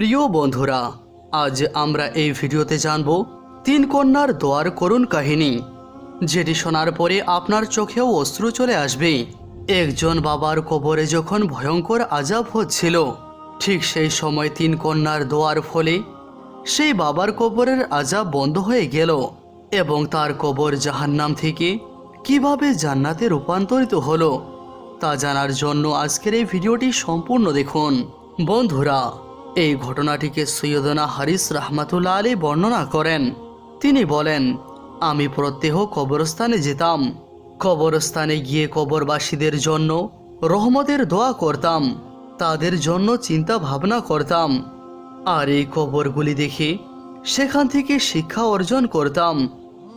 প্রিয় বন্ধুরা, আজ আমরা এই ভিডিওতে জানব তিন কন্যার দোয়ার করুণ কাহিনী, যেটি শোনার পরে আপনার চোখেও অশ্রু চলে আসবে। একজন বাবার কবরে যখন ভয়ঙ্কর আজাব হচ্ছিল, ঠিক সেই সময় তিন কন্যার দোয়ার ফলে সেই বাবার কবরের আজাব বন্ধ হয়ে গেল এবং তার কবর জাহান্নাম থেকে কীভাবে জান্নাতে রূপান্তরিত হলো, তা জানার জন্য আজকের এই ভিডিওটি সম্পূর্ণ দেখুন। বন্ধুরা এই ঘটনাটিকে সৈয়দনা হারিস রাহমাতুল্লাহ আলী বর্ণনা করেন। তিনি বলেন, আমি প্রত্যেহ কবরস্থানে যেতাম। কবরস্থানে গিয়ে কবরবাসীদের জন্য রহমতের দোয়া করতাম। তাদের জন্য চিন্তা ভাবনা করতাম। আর এই কবরগুলি দেখে সেখান থেকে শিক্ষা অর্জন করতাম।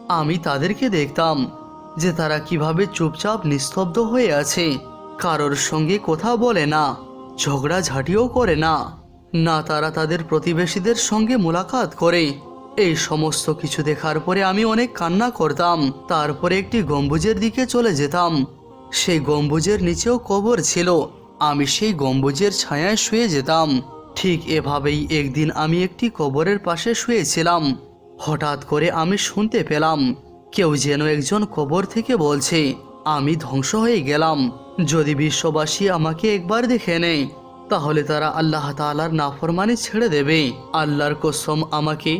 আমি তাদেরকে দেখতাম যে তারা কীভাবে চুপচাপ নিস্তব্ধ হয়ে আছে। কারোর সঙ্গে কথা বলে না ঝগড়া ঝাঁটিও করে না। না তারা তাদের প্রতিবেশীদের সঙ্গে মোলাকাত করে। এই সমস্ত কিছু দেখার পরে আমি অনেক কান্না করতাম। তারপরে একটি গম্বুজের দিকে চলে যেতাম। সেই গম্বুজের নিচেও কবর ছিল। আমি সেই গম্বুজের ছায়ায় শুয়ে যেতাম। ঠিক এভাবেই একদিন আমি একটি কবরের পাশে শুয়েছিলাম। হঠাৎ করে আমি শুনতে পেলাম, কেউ যেন একজন কবর থেকে বলছে, আমি ধ্বংস হয়ে গেলাম। যদি বিশ্ববাসী আমাকে একবার দেখে নেয় তাহলে তারা আল্লাহ তাআলার নাফরমানি ছেড়ে দেবে। আল্লাহর কসম আমাকে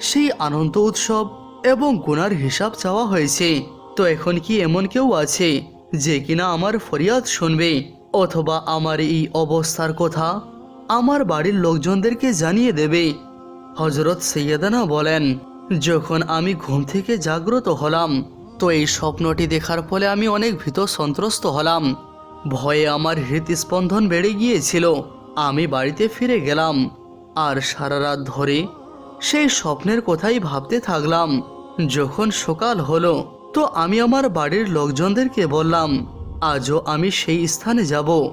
সেই আনন্দ উৎসব এবং গুনার হিসাব চাওয়া হয়েছে। তো এখন কি এমন কেউ আছে যে কিনা আমার ফরিয়াদ শুনবে? অথবা আমার এই অবস্থার কথা আমার বাড়ির লোকজনদেরকে জানিয়ে দেবে? হজরত সৈয়দানা বলেন, যখন আমি ঘুম থেকে জাগ্রত হলাম, তো এই স্বপ্নটি দেখার ফলে আমি অনেক ভীত সন্ত্রস্ত হলাম। ভয়ে আমার হৃদস্পন্দন বেড়ে গিয়েছিল। আমি বাড়িতে ফিরে গেলাম। আর সারা রাত ধরে সেই স্বপ্নের কথাই ভাবতে থাকলাম। যখন সকাল হলো, তো আমি আমার বাড়ির লোকজনদেরকে বললাম, আজও আমি সেই স্থানে যাব,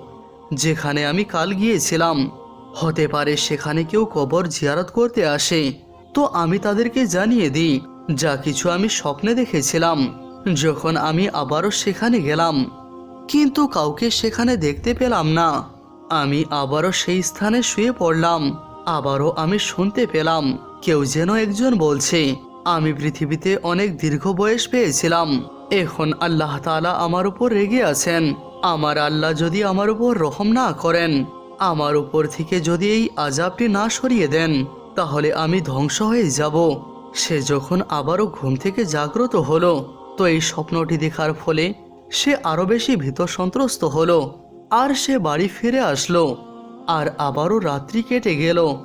যেখানে আমি কাল গিয়েছিলাম। হতে পারে সেখানে কেউ কবর জিয়ারত করতে আসে। তো আমি তাদেরকে জানিয়ে দিই, যা কিছু আমি স্বপ্নে দেখেছিলাম। যখন আমি আবারও সেখানে গেলাম কিন্তু কাউকে সেখানে দেখতে পেলাম না। আমি আবারও সেই স্থানে শুয়ে পড়লাম। আবারও আমি শুনতে পেলাম। কেউ যেন একজন বলছে, আমি পৃথিবীতে অনেক দীর্ঘ বয়স পেয়েছিলাম। এখন আল্লাহ তাআলা আমার উপর রেগে আছেন। আমার আল্লাহ যদি আমার উপর রহম না করেন, আমার উপর থেকে যদি এই আজাবটি না সরিয়ে দেন, তাহলে আমি ধ্বংস হয়ে যাব। সে যখন আবারও ঘুম থেকে জাগ্রত হলো, তো এই স্বপ্নটি দেখার ফলে সে আরও বেশি ভীত সন্ত্রস্ত হলো, আর সে বাড়ি ফিরে আসলো, আর আবারও রাত্রি কেটে গেল।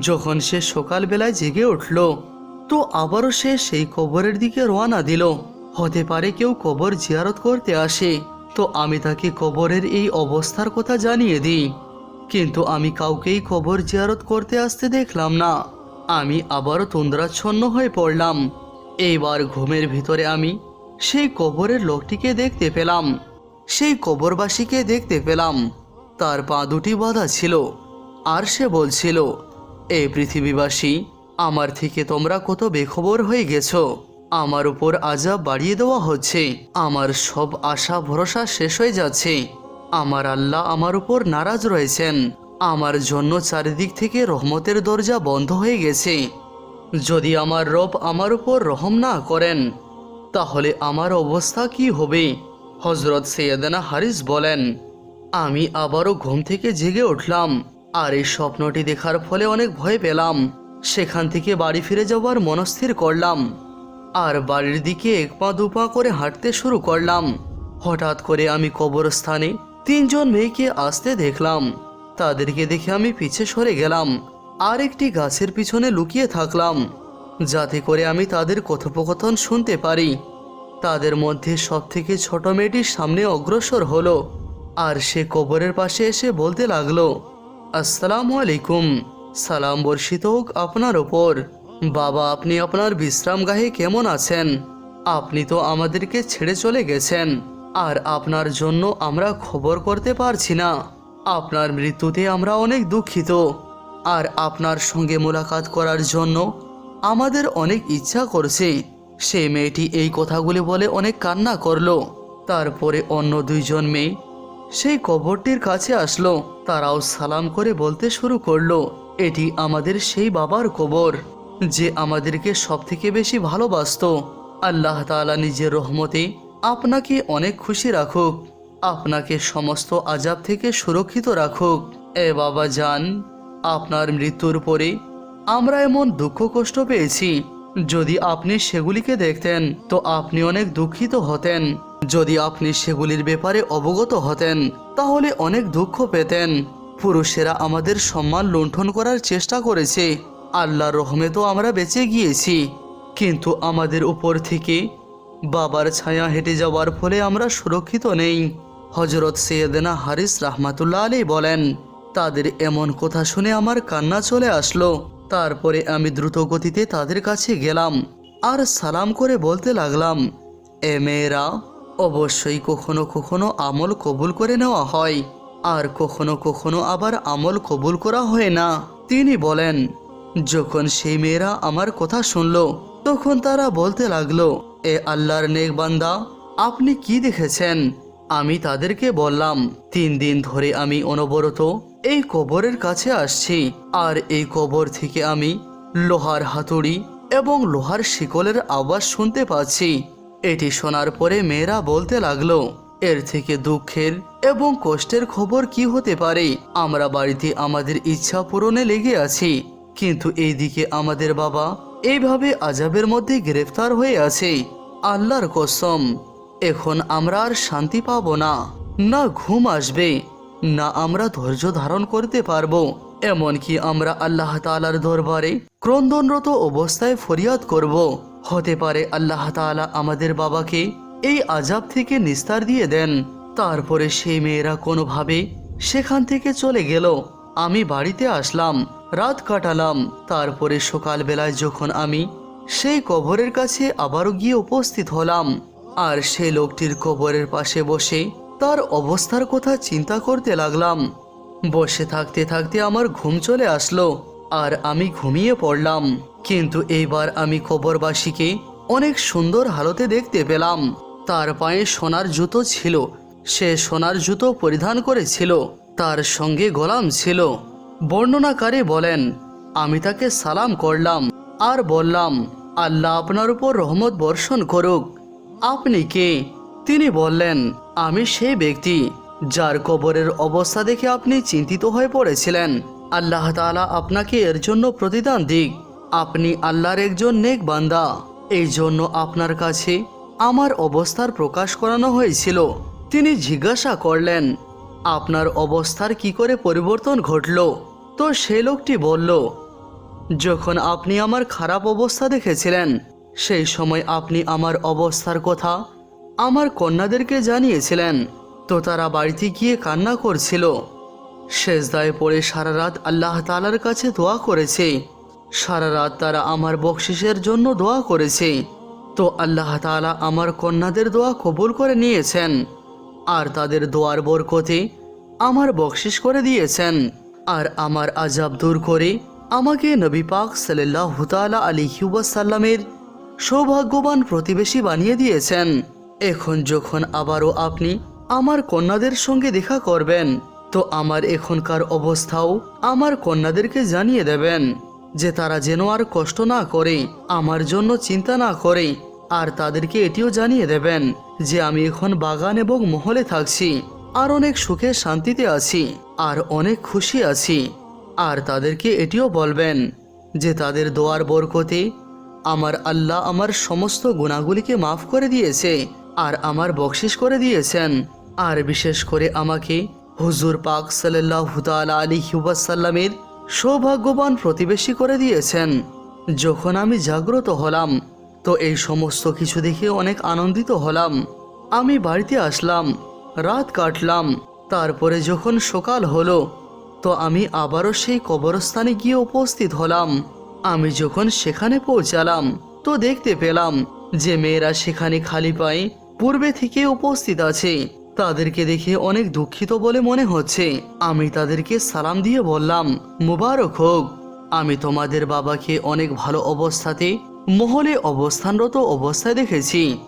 যখন সে সকালবেলায় জেগে উঠল, তো আবারও সে সেই কবরের দিকে রওনা দিল। হতে পারে কেউ কবর জিয়ারত করতে আসে, তো আমি তাকে কবরের এই অবস্থার কথা জানিয়ে দিই। কিন্তু আমি কাউকেই কবর জিয়ারত করতে আসতে দেখলাম না। আমি আবারও তন্দ্রাচ্ছন্ন হয়ে পড়লাম। এইবার ঘুমের ভিতরে আমি সেই কবরের লোকটিকে দেখতে পেলাম। সেই কবরবাসীকে দেখতে পেলাম। তার পা দুটি বাঁধা ছিল। আর সে বলছিল এই পৃথিবীবাসী, আমার থেকে তোমরা কত বেখবর হয়ে গেছো। আমার উপর আজাব বাড়িয়ে দেওয়া হচ্ছে। আমার সব আশা ভরসা শেষ হয়ে যাচ্ছে। আমার আল্লাহ আমার উপর নারাজ রয়েছেন। আমার জন্য চারিদিক থেকে রহমতের দরজা বন্ধ হয়ে গেছে। যদি আমার রব আমার উপর রহম না করেন তাহলে আমার অবস্থা কি হবে? হজরত সৈয়দানা হারিস বলেন, আমি আবারও ঘুম থেকে জেগে উঠলাম, আর এই স্বপ্নটি দেখার ফলে অনেক ভয় পেলাম। সেখান থেকে বাড়ি ফিরে যাওয়ার মনস্থির করলাম, আর বাড়ির দিকে এক পা দুপা করে হাঁটতে শুরু করলাম। হঠাৎ করে আমি কবরস্থানে তিনজন মেয়েকে আসতে দেখলাম। তাদেরকে দেখে আমি পিছে সরে গেলাম, আর একটি গাছের পিছনে লুকিয়ে থাকলাম। যাতে করে আমি তাদের কথোপকথন শুনতে পারি। তাদের মধ্যে সবথেকে ছোট মেয়েটির সামনে অগ্রসর হলো, আর সে কবরের পাশে এসে বলতে লাগল, আসসালামু আলাইকুম। সালাম বর্ষিত হোক আপনার ওপর। বাবা, আপনি আপনার বিশ্রামগাহে কেমন আছেন? আপনি তো আমাদেরকে ছেড়ে চলে গেছেন, আর আপনার জন্য আমরা খবর করতে পারছি না। আপনার মৃত্যুতে আমরা অনেক দুঃখিত, আর আপনার সঙ্গে মোলাকাত করার জন্য আমাদের অনেক ইচ্ছা করছে। সেই মেয়েটি এই কথাগুলি বলে অনেক কান্না করল। তারপরে অন্য দুইজন মেয়ে সেই কবরটির কাছে আসলো। তারাও সালাম করে বলতে শুরু করল, এটি আমাদের সেই বাবার কবর, যে আমাদেরকে সবথেকে বেশি ভালোবাসতো। আল্লাহ তাআলা নিজের রহমতে আপনাকে অনেক খুশি রাখুক, আপনাকে সমস্ত আজাব থেকে সুরক্ষিত রাখুক। এ বাবা যান, আপনার মৃত্যুর পরে আমরা এমন দুঃখ কষ্ট পেয়েছি। যদি আপনি সেগুলিকে দেখতেন, তো আপনি অনেক দুঃখিত হতেন। যদি আপনি সেগুলির ব্যাপারে অবগত হতেন, তাহলে অনেক দুঃখ পেতেন। পুরুষেরা আমাদের সম্মান লুণ্ঠন করার চেষ্টা করেছে। আল্লাহর রহমে তো আমরা বেঁচে গিয়েছি। কিন্তু আমাদের উপর থেকে বাবার ছায়া হেঁটে যাওয়ার ফলে আমরা সুরক্ষিত নেই। হজরত সৈয়দনা হারিস রাহমাতুল্লাহ আলী বলেন, তাদের এমন কথা শুনে আমার কান্না চলে আসলো। তারপরে আমি দ্রুত গতিতে তাদের কাছে গেলাম আর সালাম করে বলতে লাগলাম, এ মেয়েরা, অবশ্যই কখনো কখনো আমল কবুল করে নেওয়া হয়, আর কখনো কখনো আবার আমল কবুল করা হয় না। তিনি বলেন, যখন সেই মেয়েরা আমার কথা শুনলো, তখন তারা বলতে লাগল, এ আল্লাহর নেক বান্দা, আপনি কি দেখেছেন? আমি তাদেরকে বললাম, তিন দিন ধরে আমি অনবরত এই কবরের কাছে আসছি। আর এই কবর থেকে আমি লোহার হাতুড়ি এবং লোহার শিকলের আওয়াজ শুনতে পাচ্ছি। এটি শোনার পরে মেয়েরা বলতে লাগল, এর থেকে দুঃখের এবং কষ্টের খবর কি হতে পারে? আমরা বাড়িতে আমাদের ইচ্ছা পূরণে লেগে আছি, কিন্তু এইদিকে আমাদের বাবা এইভাবে আজাবের মধ্যে গ্রেফতার হয়ে আছে। আল্লাহর কসম, এখন আমরা আর শান্তি পাবো না। না, ঘুম আসবে। না আমরা ধৈর্য ধারণ করতে পারব, এমনকি আমরা আল্লাহ তাআলার দরবারে ক্রন্দনরত অবস্থায় ফরিয়াদ করব। হতে পারে আল্লাহ তাআলা আমাদের বাবাকে এই আজাব থেকে নিস্তার দিয়ে দেন। তারপরে সেই মেয়েরা কোনোভাবে সেখান থেকে চলে গেল। আমি বাড়িতে আসলাম, রাত কাটালাম, তারপরে সকালবেলায় যখন আমি সেই কবরের কাছে আবারও গিয়ে উপস্থিত হলাম, আর সেই লোকটির কবরের পাশে বসে তার অবস্থার কথা চিন্তা করতে লাগলাম। বসে থাকতে থাকতে আমার ঘুম চলে আসলো, আর আমি ঘুমিয়ে পড়লাম। কিন্তু এইবার আমি খবরবাসীকে অনেক সুন্দর হালতে দেখতে পেলাম। তার পায়ে সোনার জুতো ছিল, সে সোনার জুতো পরিধান করেছিল, তার সঙ্গে গোলাম ছিল। বর্ণনাকারী বলেন, আমি তাকে সালাম করলাম আর বললাম, আল্লাহ আপনার উপর রহমত বর্ষণ করুক। আপনি কে তিনি বললেন আমি সেই ব্যক্তি যার কবরের অবস্থা দেখে আপনি চিন্তিত হয়ে পড়েছিলেন। আল্লাহ তাআলা আপনাকে এর জন্য প্রতিদান দিক। আপনি আল্লাহর একজন নেক বান্দা। এই জন্য আপনার কাছে আমার অবস্থার প্রকাশ করানো হয়েছিল। তিনি জিজ্ঞাসা করলেন, আপনার অবস্থার কি করে পরিবর্তন ঘটল? তো সে লোকটি বলল, যখন আপনি আমার খারাপ অবস্থা দেখেছিলেন, সেই সময় আপনি আমার অবস্থার কথা আমার কন্যাদেরকে জানিয়েছিলেন তো তারা বাড়িতে গিয়ে কান্না করছিল। শেষদায় পড়ে সারা রাত আল্লাহ তালার কাছে দোয়া করেছে। সারা রাত তারা আমার বকশিসের জন্য দোয়া করেছে। তো আল্লাহ তাআলা আমার কন্যাদের দোয়া কবুল করে নিয়েছেন। আর তাদের দোয়ার বরকতে আমার বকশিস করে দিয়েছেন। আর আমার আজাব দূর করে আমাকে নবী পাক সাল্লাহ তাআলা আলিহি ওয়াসাল্লামের সৌভাগ্যবান প্রতিবেশী বানিয়ে দিয়েছেন। এখন যখন আবারও আপনি আমার কন্যাদের সঙ্গে দেখা করবেন, তো আমার এখনকার অবস্থাও আমার কন্যাদেরকে জানিয়ে দেবেন যে তারা যেন আর কষ্ট না করে, আমার জন্য চিন্তা না করে, আর তাদেরকে এটিও জানিয়ে দেবেন যে আমি এখন বাগান এবং মহলে থাকছি, আর অনেক সুখে শান্তিতে আছি, আর অনেক খুশি আছি। আর তাদেরকে এটিও বলবেন যে তাদের দোয়ার বরকতে আমার আল্লাহ আমার সমস্ত গুণাগুলিকে মাফ করে দিয়েছে আর আমার বকশিস করে দিয়েছেন। আর বিশেষ করে আমাকে হুজুর পাক সাল্লাহ আলী হিউবাসাল্লামের সৌভাগ্যবান প্রতিবেশী করে দিয়েছেন। যখন আমি জাগ্রত হলাম, তো এই সমস্ত কিছু দেখে অনেক আনন্দিত হলাম। আমি বাড়িতে আসলাম, রাত কাটলাম, তারপরে যখন সকাল হলো, তো আমি আবারও সেই কবরস্থানে গিয়ে উপস্থিত হলাম। আমি যখন সেখানে পৌঁছালাম, তো দেখতে পেলাম যে মেয়েরা সেখানে খালি পায়ে পূর্বে থেকে উপস্থিত আছে। তাদেরকে দেখে অনেক দুঃখিত বলে মনে হচ্ছে। আমি তাদেরকে সালাম দিয়ে বললাম, মুবারক হোক। আমি তোমাদের বাবাকে অনেক ভালো অবস্থাতে, মহলে অবস্থানরত অবস্থায় দেখেছি।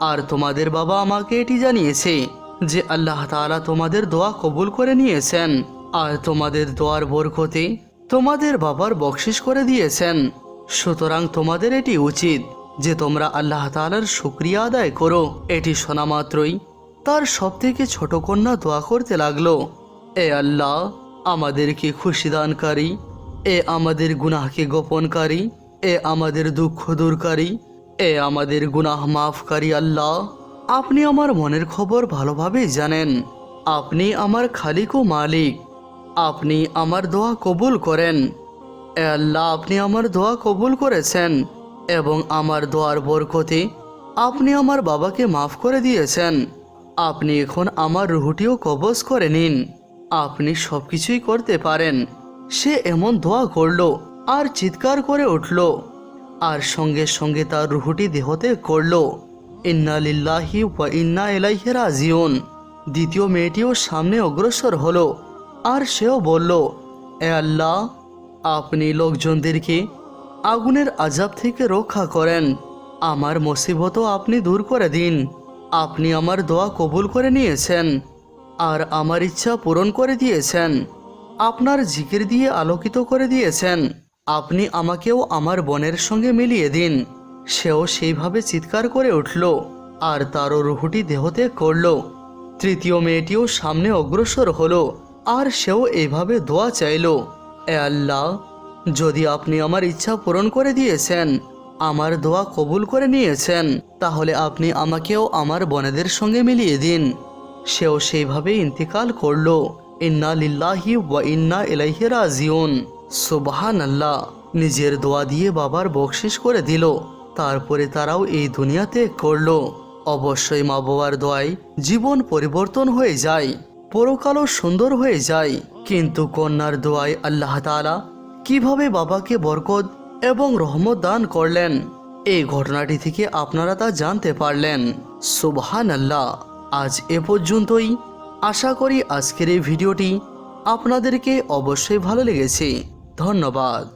আর তোমাদের বাবা আমাকে এটি জানিয়েছে যে আল্লাহ তাআলা তোমাদের দোয়া কবুল করে নিয়েছেন। আর তোমাদের দোয়ার বরকতে তোমাদের বাবার বকশিস করে দিয়েছেন। সুতরাং তোমাদের এটি উচিত যে তোমরা আল্লাহ তালার শুক্রিয়া আদায় করো, এটি শোনা মাত্রই। তার সবথেকে ছোট কন্যা দোয়া করতে লাগল, এ আল্লাহ, আমাদেরকে খুশি দানকারী, এ আমাদের গুনাহকে গোপনকারী, এ আমাদের দুঃখ দূরকারী, এ আমাদের গুনাহ মাফকারী আল্লাহ, আপনি আমার মনের খবর ভালোভাবেই জানেন। আপনি আমার খালিক ও মালিক, আপনি আমার দোয়া কবুল করেন। এ আল্লাহ, আপনি আমার দোয়া কবুল করেছেন। এবং আমার দোয়ার বরকতে আপনি আমার বাবাকে মাফ করে দিয়েছেন। আপনি এখন আমার রুহুটিও কবজ করে নিন। আপনি সব কিছুই করতে পারেন। সে এমন দোয়া করল আর চিৎকার করে উঠল। আর সঙ্গে সঙ্গে তার রুহুটি দেহতে করল। ইন্না লিল্লাহি ওয়া ইন্না ইলাইহি রাজিউন। দ্বিতীয় মেয়েটিও সামনে অগ্রসর হলো। আর সেও বলল, এ আল্লাহ, আপনি লোকজনদেরকে আগুনের আজাব থেকে রক্ষা করেন। আমার মুসিবতও আপনি দূর করে দিন। আপনি আমার দোয়া কবুল করে নিয়েছেন আর আমার ইচ্ছা পূরণ করে দিয়েছেন। আপনার জিকির দিয়ে আলোকিত করে দিয়েছেন। আপনি আমাকেও আমার বোনের সঙ্গে মিলিয়ে দিন। সেও সেইভাবে চিৎকার করে উঠল আর তারও রুহুটি দেহতে করল। তৃতীয় মেয়েটিও সামনে অগ্রসর হলো আর সেও এইভাবে দোয়া চাইল। এ আল্লাহ যদি আপনি আমার ইচ্ছা পূরণ করে দিয়েছেন, আমার দোয়া কবুল করে নিয়েছেন, তাহলে আপনি আমাকেও আমার বনেদের সঙ্গে মিলিয়ে দিন। সেও সেইভাবে ইন্তিকাল করল। ইন্না লিল্লাহি ওয়া ইন্না ইলাইহি রাজিউন। সুবহান আল্লাহ নিজের দোয়া দিয়ে বাবার বকশিস করে দিল। তারপরে তারাও এই দুনিয়াতে করল। অবশ্যই মা বাবার দোয়ায় জীবন পরিবর্তন হয়ে যায়, পরকালও সুন্দর হয়ে যায়। কিন্তু কন্যার দোয়ায় আল্লাহ তাআলা কীভাবে বাবাকে বরকত এবং রহমত দান করলেন? এই ঘটনাটি থেকে আপনারা তা জানতে পারলেন। সুবহান আল্লাহ আজ এ পর্যন্তই। আশা করি আজকের এই ভিডিওটি আপনাদেরকে অবশ্যই ভালো লেগেছে। ধন্যবাদ।